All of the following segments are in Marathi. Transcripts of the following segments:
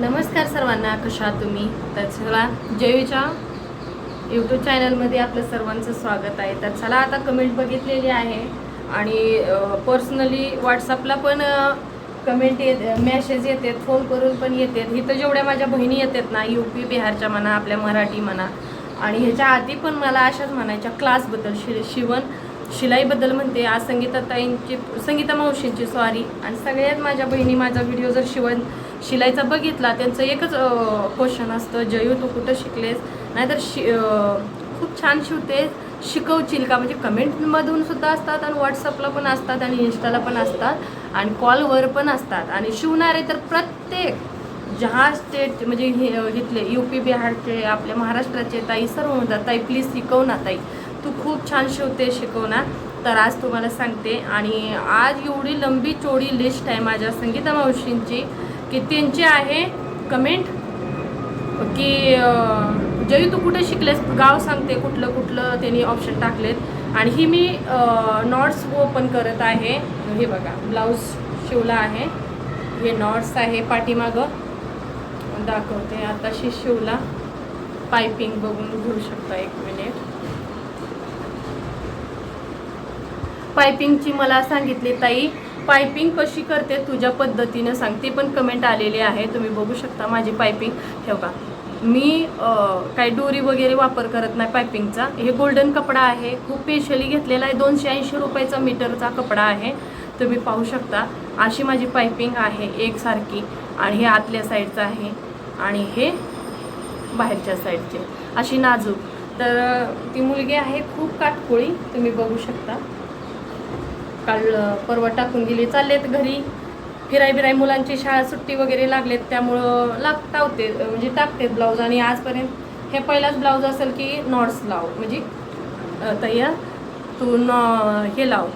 नमस्कार सर्वांना कशा तुम्ही? तर चला जयूच्या यूट्यूब चॅनलमध्ये आपलं सर्वांचं स्वागत आहे. तर चला आता कमेंट बघितलेली आहे आणि पर्सनली व्हॉट्सअपला पण कमेंट येत मेसेज येतात फोन करून पण येतात. इथं जेवढ्या माझ्या बहिणी येतात ना यू पी बिहारच्या म्हणा आपल्या मराठी म्हणा आणि ह्याच्या आधी पण मला अशाच म्हणायच्या क्लासबद्दल शि शिवण शिलाईबद्दल म्हणते. आज संगीताताईंची संगीता मावशींची सॉरी आणि सगळ्यात माझ्या बहिणी माझा व्हिडिओ जर शिवण शिलाईचा बघितला त्यांचं एकच क्वेश्चन असतं जयू तू कुठं शिकलेस? नाहीतर शि खूप छान शिवते शिकवशील का? म्हणजे कमेंटमधून सुद्धा असतात आणि व्हॉट्सअपला पण असतात आणि इन्स्टाला पण असतात आणि कॉलवर पण असतात. आणि शिवणारे तर प्रत्येक जहा स्टेट म्हणजे हे इथले यू पी बिहारचे आपल्या महाराष्ट्राचे ताई सर्व म्हणतात ताई प्लीज शिकव ना ताई. तू खूप छान शिवते शिकव ना. तर आज तुम्हाला सांगते. आणि आज एवढी लंबी चोडी लिस्ट आहे माझ्या संगीता मावशींची. की त्यांचे आहे? कमेंट? की जयू तू कुठे शिकलेस? गाव सांगते कुठलं कुठलं त्यांनी ऑप्शन टाकलेत. आणि ही मी नॉट्स ओपन करत आहे. हे बघा ब्लाऊज शिवला आहे. हे नॉट्स आहे पाठीमागं. दाखवते आताशी शिवला पायपिंग बघून घेऊ शकता एक मिनिट पायपिंगची मला सांगितली ताई पायपिंग कशी करते तुझ्या पद्धतीनं सांग ती पण कमेंट आलेली आहे तुम्ही बघू शकता माझी पायपिंग. ठेव का मी काय काही दोरी वगैरे वापर करत नाही पायपिंगचा. हे गोल्डन कपडा आहे खूप स्पेशली घेतलेला आहे दोनशे ऐंशी रुपयाचा मीटरचा कपडा आहे. तुम्ही पाहू शकता अशी माझी पायपिंग आहे एकसारखी. आणि हे आतल्या साईडचं आहे आणि हे बाहेरच्या साईडचे अशी नाजूक. तर ती मुलगी आहे खूप काटकोळी तुम्ही बघू शकता. काल अं, परवा टाकून गेली. चाललेत घरी. फिराय बिराय मुलांची शाळा सुट्टी वगैरे लागलेत. त्यामुळं लाग होते म्हणजे टाकते ब्लाऊज. आणि आजपर्यंत हे पहिलाच ब्लाऊज असेल की नॉट्स लाव. म्हणजे तया तू नॉ हे लाव.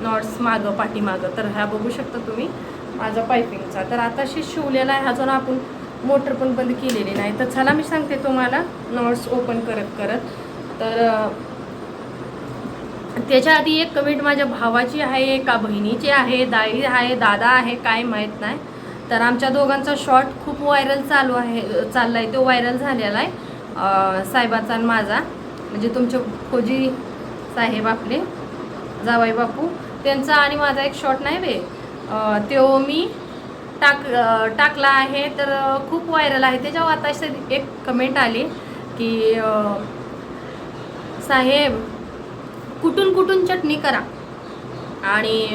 नॉट्स मागं पाठीमागं. तर ह्या बघू शकता तुम्ही माझा पायपिंगचा. तर आताशी शिवलेला आहे. अजून आपण मोटर पण बंद केलेली नाही. तर चला मी सांगते तुम्हाला. नॉट्स ओपन करत करत. तर त्याच्या आधी एक कमेंट माझ्या भावाची आहे एका बहिणीची आहे दाई आहे दादा आहे काय माहीत नाही. तर आमच्या दोघांचा शॉर्ट खूप व्हायरल चालू आहे चालला आहे तो व्हायरल झालेला आहे साहेबाचा आणि माझा. म्हणजे तुमचे फौजी साहेब आपले जावाई बापू. त्यांचा आणि माझा एक शॉर्ट नाही वे तो मी टाक टाकला आहे तर खूप व्हायरल आहे. त्याच्यावर आता एक कमेंट आली की साहेब कुठून कुठून चटणी करा. आणि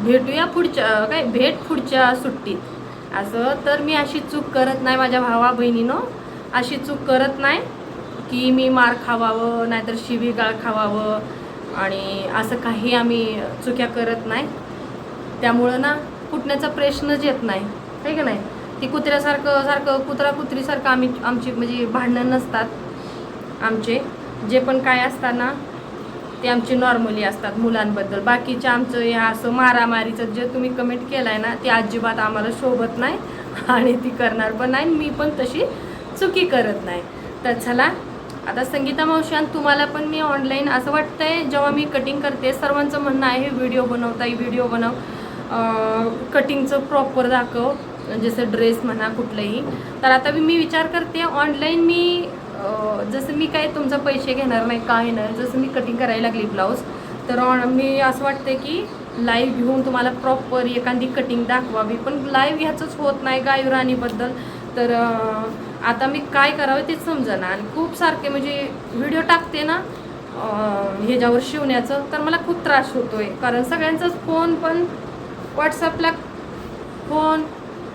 भेटूया पुढच्या काय भेट पुढच्या सुट्टीत. असं तर मी अशी चूक करत नाही माझ्या भावा बहिणीनं. अशी चूक करत नाही की मी मार खावावं नाहीतर शिवीगाळ खावावं आणि असं काही आम्ही चुक्या करत नाही. त्यामुळं ना कुटण्याचा प्रश्नच येत नाही. आहे का नाही? ती कुत्र्यासारखं सारखं कुत्रा कुत्रीसारखं आम्ही आमची म्हणजे भांडणं नसतात आमचे. जे पण काय असताना ते आमची नॉर्मली असतात मुलांबद्दल. बाकीचे आमचं हे असं मारामारीचं जे तुम्ही कमेंट केलं आहे ना ते अजिबात आम्हाला शोभत नाही आणि ती करणार पण नाही मी पण तशी चुकी करत नाही. तर चला आता संगीता मावशी आणि तुम्हाला पण मी ऑनलाईन असं वाटतंय जेव्हा मी कटिंग करते सर्वांचं म्हणणं आहे व्हिडिओ बनवता व्हिडिओ बनव. कटिंगचं प्रॉपर दाखव जसं ड्रेस म्हणा कुठलंही. तर आता मी- विचार करते ऑनलाईन मी जसं मी काय तुमचा पैसे घेणार नाही काय नाही जसं मी कटिंग करायला लागली ब्लाऊज तर मी असं वाटते की लाईव्ह घेऊन तुम्हाला प्रॉपर एखादी कटिंग दाखवावी. पण लाईव्ह ह्याचंच होत नाही गायुराणीबद्दल तर आता मी काय करावं तेच समजणार आणि खूप सारखे म्हणजे व्हिडिओ टाकते ना ह्याच्यावर शिवण्याचं तर मला खूप त्रास होतो आहे कारण सगळ्यांचाच फोन पण व्हॉट्सअपला फोन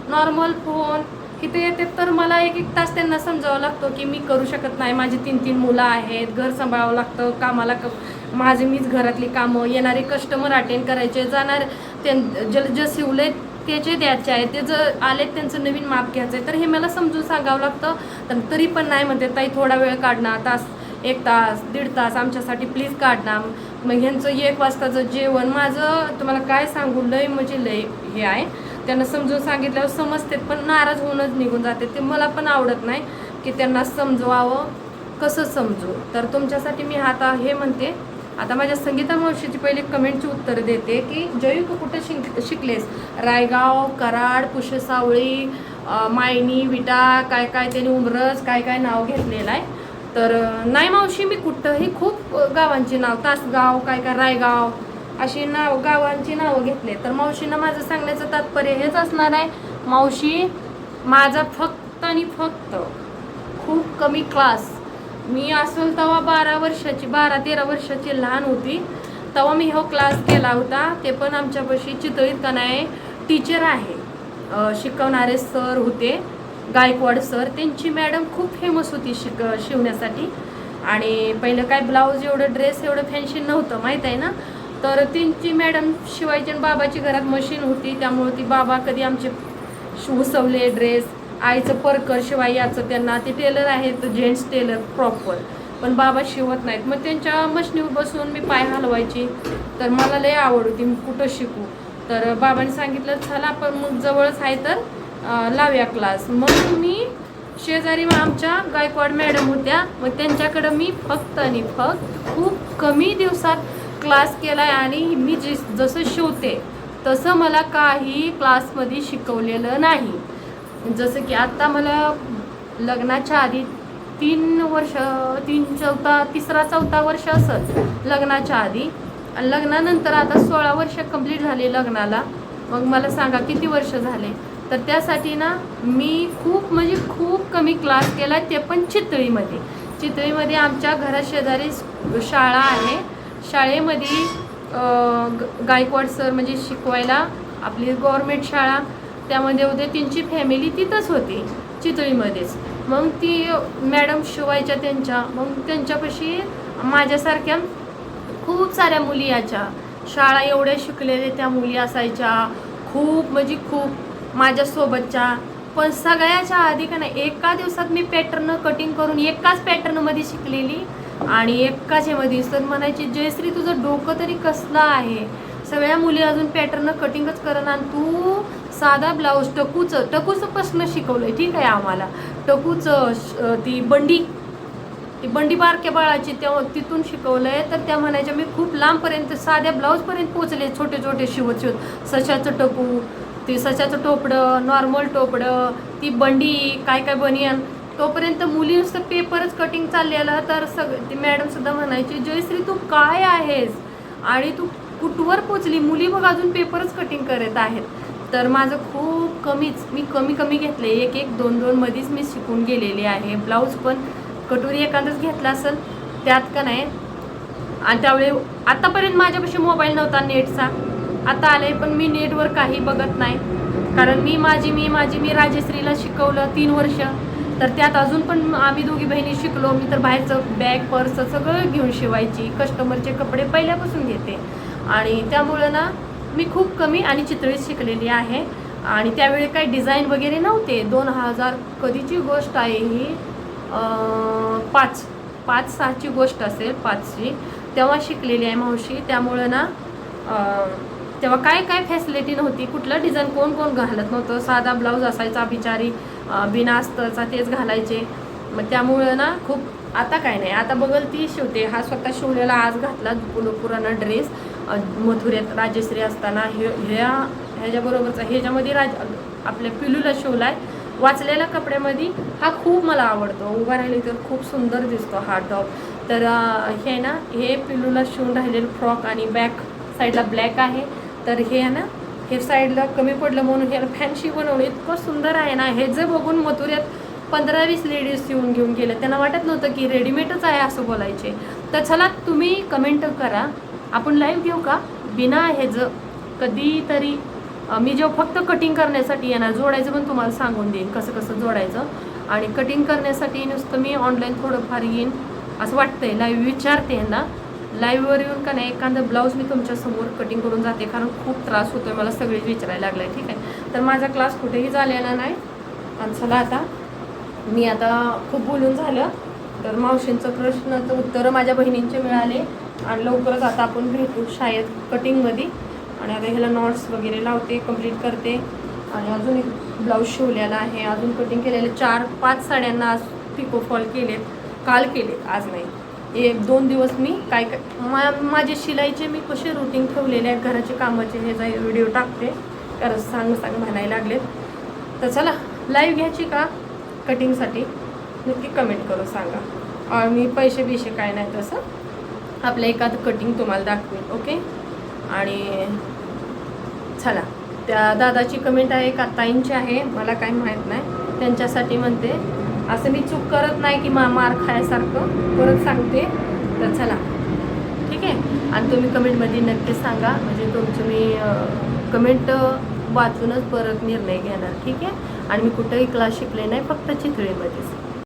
नॉर्मल फोन की ते येते तर मला एक एक तास त्यांना समजावं लागतो की मी करू शकत नाही. माझी तीन तीन मुलं आहेत घर सांभाळावं लागतं कामाला क माझे मीच घरातली कामं येणारे कस्टमर अटेंड करायचे जाणार त्यां जे जे शिवले त्याचे द्यायचे आहे ते जर आले त्यांचं नवीन माप घ्यायचं आहे तर हे मला समजून सांगावं लागतं. तर तरी पण नाही म्हणते ताई थोडा वेळ काढणार तास एक तास दीड तास आमच्यासाठी प्लीज काढणार. मग ह्यांचं एक वाजताचं जेवण माझं तुम्हाला काय सांगू लय म्हणजे लय हे आहे. त्यांना समजून सांगितल्यावर समजतात पण नाराज होऊनच निघून जाते. ते मला पण आवडत नाही की त्यांना समजवावं कसं समजू? तर तुमच्यासाठी मी आता हे म्हणते. आता माझ्या संगीता मावशीची पहिली कमेंटची उत्तर देते की जयू तू कुठे शिंक शिकलेस? रायगाव कराड पुशेसावळी अं, मायनी विटा काय काय त्यांनी उमरज काय काय नाव घेतलेलं आहे? तर नाही मावशी मी कुठंही खूप गावांची नाव तासगाव काय काय रायगाव अशी नाव गावांची नावं घेतले. तर मावशीनं माझं सांगण्याचं तात्पर्य हेच असणार आहे. मावशी माझा फक्त आणि फक्त खूप कमी क्लास मी असेल तेव्हा बारा वर्षाची बारा तेरा वर्षाची लहान होती. तेव्हा मी हो क्लास केला होता. ते पण आमच्यापाशी चितळीत का नाही टीचर आहे. शिकवणारे सर होते. गायकवाड सर त्यांची मॅडम खूप फेमस होती शिक शिवण्यासाठी. आणि पहिलं काय ब्लाऊज एवढं ड्रेस एवढं फॅन्शी नव्हतं माहीत आहे ना? तर त्यांची मॅडम शिवायची आणि बाबाची घरात मशीन होती त्यामुळे ती बाबा कधी आमचे उसवले ड्रेस आईचं परकर शिवाय याचं त्यांना ते टेलर आहेत जेंट्स टेलर प्रॉपर पण बाबा शिवत नाहीत. मग त्यांच्या मशनीवर बसून मी पाय हलवायची. तर मला लय आवड होती मी कुठं शिकू? तर बाबांनी सांगितलं चला पण मग जवळच आहे तर लावया क्लास मग मी शेजारी मग आमच्या गायकवाड मॅडम होत्या. मग त्यांच्याकडं मी फक्त आणि फक्त खूप कमी दिवसात क्लास केला आहे आणि मी जे जसं शिवते तसं मला काही क्लासमध्ये शिकवलेलं नाही. जसं की आत्ता मला लग्नाच्या आधी तीन वर्ष तीन चौथा तिसरा चौथा वर्ष असंच लग्नाच्या आधी. आणि लग्नानंतर आता सोळा वर्ष कंप्लीट झाले लग्नाला. मग मला सांगा किती वर्ष झाले? तर त्यासाठी ना मी खूप म्हणजे खूप कमी क्लास केला ते पण चितळीमध्ये. चितळीमध्ये आमच्या घराशेजारी शाळा आहे. शाळेमध्ये ग- गायकवाड सर म्हणजे शिकवायला आपली गव्हर्मेंट शाळा त्यामध्ये होते त्यांची फॅमिली तिथंच होती चितळीमध्येच. मग ती मॅडम शिवायच्या त्यांच्या मग त्यांच्यापाशी माझ्यासारख्या खूप साऱ्या मुली याच्या शाळा एवढ्या शिकलेल्या त्या मुली असायच्या खूप म्हणजे खूप माझ्यासोबतच्या. पण सगळ्याच्या आधी का नाही एका दिवसात मी पॅटर्न कटिंग करून एकाच पॅटर्नमध्ये शिकलेली. आणि एकाच ह्यामध्ये तर म्हणायची जयश्री तुझं डोकं तरी कसलं आहे? सगळ्या मुली अजून पॅटर्न कटिंगच करन आणि तू साधा ब्लाऊज टकूचं टकूचं प्रश्न शिकवलंय. ठीक आहे आम्हाला. टकूचं श- ती बंडी ती बंडी बारक्या बाळाची तेव्हा तिथून शिकवलंय. तर त्या म्हणायच्या मी खूप लांबपर्यंत साध्या ब्लाऊजपर्यंत पोचले छोटे छोटे शिवत शिवत. सशाचं टकू ते सशाचं टोपडं नॉर्मल टोपडं ती बंडी काय काय बनियन तोपर्यंत मुली नुसतं पेपरच कटिंग चाललेलं तर सग ती मॅडम सुद्धा म्हणायची जयश्री तू काय आहेस? आणि तू कुठवर पोचली? मुली मग अजून पेपरच कटिंग करत आहेत. तर माझं खूप कमीच मी कमी कमी घेतले. एक एक दोन दोन मध्येच मी शिकून गेलेले आहे. ब्लाऊज पण कटोरी एखादंच घेतला असेल त्यात का नाही? आणि त्यावेळी आतापर्यंत माझ्यापाशी मोबाईल नव्हता नेटचा. आता आले पण मी नेटवर काही बघत नाही. कारण मी माझी मी माझी मी राजश्रीला शिकवलं तीन वर्ष. तर त्यात अजून पण आम्ही दोघी बहिणी शिकलो. मी तर बाहेरचं बॅग पर्स सगळं घेऊन शिवायची. कस्टमरचे कपडे पहिल्यापासून घेते. आणि त्यामुळं ना मी खूप कमी आणि चितळीत शिकलेली आहे. आणि त्यावेळी काही डिझाईन वगैरे नव्हते. दोन हजार कधीची गोष्ट आहे ही? पाच. पाच सहाची गोष्ट असेल पाचची. तेव्हा शिकलेली आहे मावशी. त्यामुळं ना तेव्हा काय काय फॅसिलिटी नव्हती. कुठलं डिझाईन कोण कोण घालत नव्हतं. साधा ब्लाऊज असायचा बिचारी अं, बिना अस्तरचा तेच घालायचे. मग त्यामुळं ना खूप आता काय नाही. आता बघल ती शिवते. हा स्वतः शिवलेला आज घातला पुराणा ड्रेस मथुरेत राजश्री असताना हे ह्या ह्याच्याबरोबरचा ह्याच्यामध्ये राज आपल्या पिलूला शिवलाय. वाचलेल्या कपड्यामध्ये हा खूप मला आवडतो. उभा राहिली तर खूप सुंदर दिसतो हा टॉप तर हे ना हे पिलूला शिवून राहिलेलं फ्रॉक आणि बॅक साईडला ब्लॅक आहे. तर हे आहे ना हे साईडला कमी पडलं म्हणून ह्याला फॅन्सी बनवलं इतकं सुंदर आहे ना हे जे बघून मथुऱ्यात पंधरा वीस लेडीज येऊन घेऊन गेल्या त्यांना वाटत नव्हतं की रेडीमेडच आहे असं बोलायचे. तर चला तुम्ही कमेंट करा. आपण लाईव्ह घेऊ का? बिना ह्याचं कधीतरी मी जेव्हा फक्त कटिंग करण्यासाठी येणार जोडायचं पण तुम्हाला सांगून देईन कसं कसं जोडायचं. आणि कटिंग करण्यासाठी नुसतं मी ऑनलाईन थोडंफार येईन असं वाटतंय. लाईव्ह विचारते यांना. लाईव्हवर येऊन का नाही एखादं ब्लाऊज मी तुमच्यासमोर कटिंग करून जाते कारण खूप त्रास होतोय मला सगळेच विचारायला लागलाय ठीक आहे. तर माझा क्लास कुठेही झालेला नाही. आणि चला आता मी आता खूप बोलून झालं तर मावशींचं प्रश्नाचं उत्तरं माझ्या बहिणींचे मिळाले. आणि लवकरच आता आपण भेटू शाळेत कटिंगमध्ये आणि आता ह्याला नॉट्स वगैरे लावते कंप्लीट करते. आणि अजून एक ब्लाऊज शिवलेला आहे. अजून कटिंग केलेले चार पाच साड्यांना आज पिको फॉल केलेत काल केलेत आज नाही. एक दोन दिवस मी काय काय मा माझे शिलाईचे मी कसे रुटीन ठेवलेले आहेत घराचे कामाचे हे जा व्हिडिओ टाकते. कारण सांग सांग म्हणायला लागलेत. तर चला लाईव्ह घ्यायची का? कटिंगसाठी नक्की कमेंट करू सांगा. मी पैसे बिशे काय नाही तसं. आपलं एखादं कटिंग तुम्हाला दाखवेन ओके आणि चला त्या दादाची कमेंट आहे का? ताईंची आहे. मला काही माहीत नाही. त्यांच्यासाठी म्हणते असं मी चूक करत नाही की मा मार खायसारखं परत सांगते. तर चला. ठीक आहे? आणि तुम्ही कमेंटमध्ये नक्की सांगा. म्हणजे तुमचं मी कमेंट वाचूनच परत निर्णय घेणार. ठीक आहे? आणि मी कुठंही क्लास शिकले नाही फक्त चितळीमध्येच.